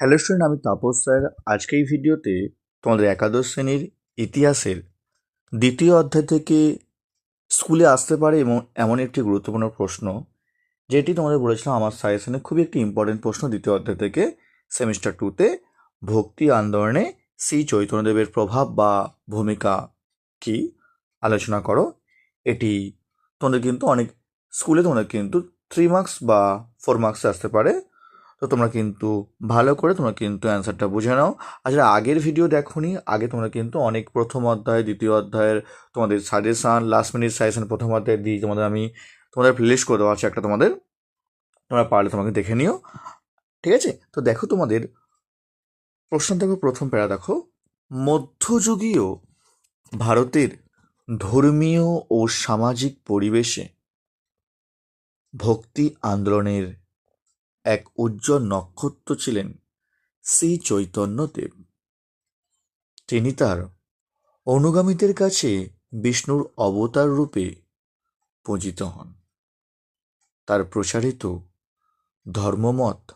Hello student আমি Tapas sir. আজকে এই ভিডিওতে তোমাদের একাদশ শ্রেণির ইতিহাসের দ্বিতীয় অধ্যায় থেকে স্কুলে আসতে পারে এবং এমন একটি গুরুত্বপূর্ণ প্রশ্ন, যেটি তোমাদের বলেছিলাম আমার সাজেশনে খুবই একটি ইম্পর্টেন্ট প্রশ্ন দ্বিতীয় অধ্যায় থেকে সেমিস্টার টুতে ভক্তি আন্দোলনে শ্রী চৈতন্যদেবের প্রভাব বা ভূমিকা কি? আলোচনা করো। এটি তোমাদের কিন্তু অনেক, স্কুলে তোমাদের কিন্তু থ্রি মার্কস বা ফোর মার্কসে আসতে পারে। তো তোমরা কিন্তু ভালো করে তোমরা কিন্তু অ্যান্সারটা বুঝে নাও। আর আগের ভিডিও দেখোনি, আগে তোমরা কিন্তু অনেক প্রথম অধ্যায়, দ্বিতীয় অধ্যায়ের তোমাদের সাজেশান লাস্ট মিনিট সাজেশান প্রথম অধ্যায় দিই তোমাদের আমি তোমাদের প্লেলিস্ট করে দেওয়া আছে একটা তোমাদের। তোমরা পারলে তোমাকে দেখে নিও। ঠিক আছে? তো দেখো তোমাদের প্রশ্ন দেখো, প্রথম প্যারা দেখো। মধ্যযুগীয় ভারতের ধর্মীয় ও সামাজিক পরিবেশে ভক্তি আন্দোলনের এক উজ্জ্বল নক্ষত্র ছিলেন, শ্রী চৈতন্যদেব। তিনি তার অনুগামীদের কাছে বিষ্ণুর অবতার রূপে পূজিত হন। তার প্রসারিত ধর্মমত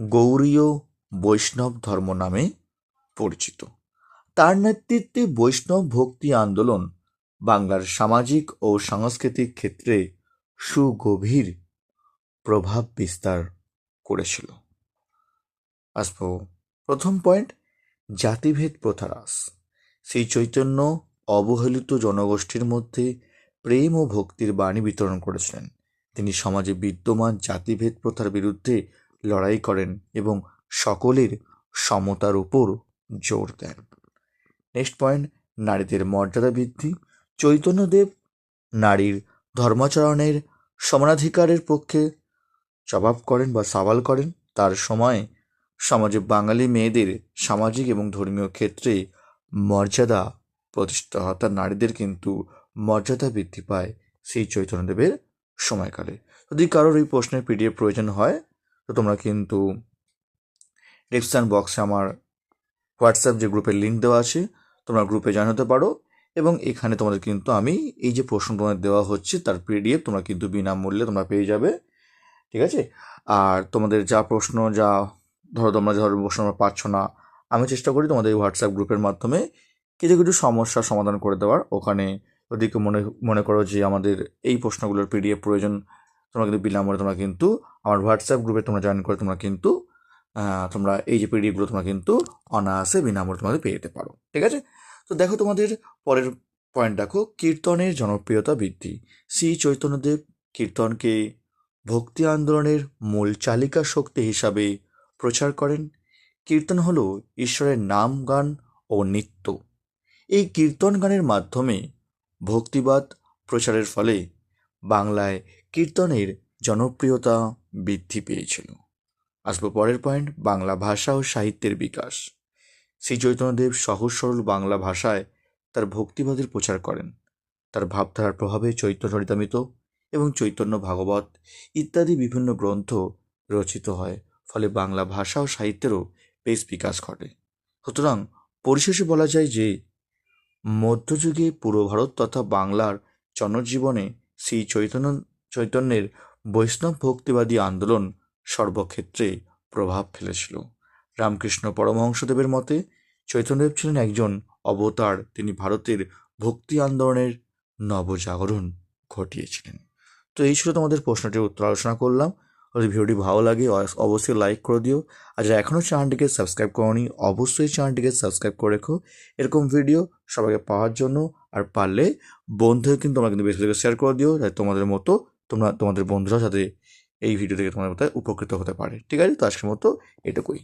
গৌরীয় বৈষ্ণব ধর্ম নামে পরিচিত। তার নেতৃত্বে বৈষ্ণব ভক্তি আন্দোলন বাংলার সামাজিক ও সাংস্কৃতিক ক্ষেত্রে সুগভীর প্রভাব বিস্তার করেছিল। আসব প্রথম পয়েন্ট, জাতিভেদ প্রথা হ্রাস শ্রী চৈতন্য অবহেলিত জনগোষ্ঠীর মধ্যে প্রেম ও ভক্তির বাণী বিতরণ করেছিলেন। তিনি সমাজে বিদ্যমান জাতিভেদ প্রথার বিরুদ্ধে লড়াই করেন এবং সকলের সমতার উপর জোর দেন। নেক্সট পয়েন্ট, নারীদের মর্যাদা বৃদ্ধি। চৈতন্যদেব নারীর ধর্মাচরণের সমানাধিকারের পক্ষে জবাব করেন বা সওয়াল করেন, তার সময় সমাজে বাঙালি মেয়েদের সামাজিক এবং ধর্মীয় ক্ষেত্রে মর্যাদা প্রতিষ্ঠা অর্থাৎ নারীদের কিন্তু মর্যাদা বৃদ্ধি পায় সেই চৈতন্যদেবের সময়কালে। যদি কারোর এই প্রশ্নের পিডিএফ প্রয়োজন হয়, তো তোমরা কিন্তু ডিসক্রিপশান বক্সে আমার হোয়াটসঅ্যাপ যে গ্রুপের লিঙ্ক দেওয়া আছে, তোমরা গ্রুপে জয়েন হতে পারো এবং এখানে তোমাদের কিন্তু আমি এই যে প্রশ্ন তোমাদের দেওয়া হচ্ছে, তার পিডিএফ তোমরা কিন্তু বিনামূল্যে তোমরা পেয়ে যাবে। ঠিক আছে? আর তোমাদের যা প্রশ্ন, যা ধরো তোমরা ধরো প্রশ্ন পাচ্ছ না, আমি চেষ্টা করি তোমাদের এই হোয়াটসঅ্যাপ গ্রুপের মাধ্যমে কিছু কিছু সমস্যার সমাধান করে দেওয়ার। ওখানে যদি কেউ মনে মনে করো যে আমাদের এই প্রশ্নগুলোর পিডিএফ প্রয়োজন, তোমরা কিন্তু বিনামূল্যে তোমরা কিন্তু আমার হোয়াটসঅ্যাপ গ্রুপে তোমরা জয়েন করে তোমরা কিন্তু তোমরা এই যে পিডিএফগুলো তোমরা কিন্তু অনায়াসে বিনামূল্যে তোমাদের পেয়ে যেতে পারো। ঠিক আছে? তো দেখো তোমাদের পরের পয়েন্ট দেখো, কীর্তনের জনপ্রিয়তা বৃদ্ধি। শ্রী চৈতন্যদেব কীর্তনকে ভক্তি আন্দোলনের মূল চালিকা শক্তি হিসাবে প্রচার করেন। কীর্তন হলো ঈশ্বরের নাম, গান ও নৃত্য। এই কীর্তন গানের মাধ্যমে ভক্তিবাদ প্রচারের ফলে বাংলায় কীর্তনের জনপ্রিয়তা বৃদ্ধি পেয়েছিল। আসব পরের পয়েন্ট, বাংলা ভাষা ও সাহিত্যের বিকাশ। শ্রী চৈতন্যদেব সহজ সরল বাংলা ভাষায় তার ভক্তিবাদের প্রচার করেন। তার ভাবধারার প্রভাবে চৈতন্য চরিতামিত এবং চৈতন্য ভাগবত ইত্যাদি বিভিন্ন গ্রন্থ রচিত হয়। ফলে বাংলা ভাষা ও সাহিত্যেরও বেশ বিকাশ ঘটে। সুতরাং পরিশেষে বলা যায় যে, মধ্যযুগে পূর্ব ভারত তথা বাংলার জনজীবনে শ্রী চৈতন্য, চৈতন্যের বৈষ্ণব ভক্তিবাদী আন্দোলন সর্বক্ষেত্রে প্রভাব ফেলেছিল। রামকৃষ্ণ পরমহংসদেবের মতে, চৈতন্যদেব ছিলেন একজন অবতার। তিনি ভারতের ভক্তি আন্দোলনের নবজাগরণ ঘটিয়েছিলেন। তো এই ছিল তোমাদের প্রশ্নটির উত্তর আলোচনা করলাম। যদি ভিডিওটি ভালো লাগে অবশ্যই লাইক করে দিও। আর যারা এখনও চ্যানেলটিকে সাবস্ক্রাইব করনি, অবশ্যই চ্যানেলটিকে সাবস্ক্রাইব করে রেখো। এরকম ভিডিও সবাইকে পাওয়ার জন্য। আর পারলে বন্ধুদের কিন্তু তোমরা কিন্তু বেশি থেকে শেয়ার করে দিও, যাতে তোমাদের মতো তোমরা, তোমাদের বন্ধুরা যাতে এই ভিডিও থেকে তোমাদের মতো উপকৃত হতে পারে। ঠিক আছে? তো আজকের মতো এটুকুই।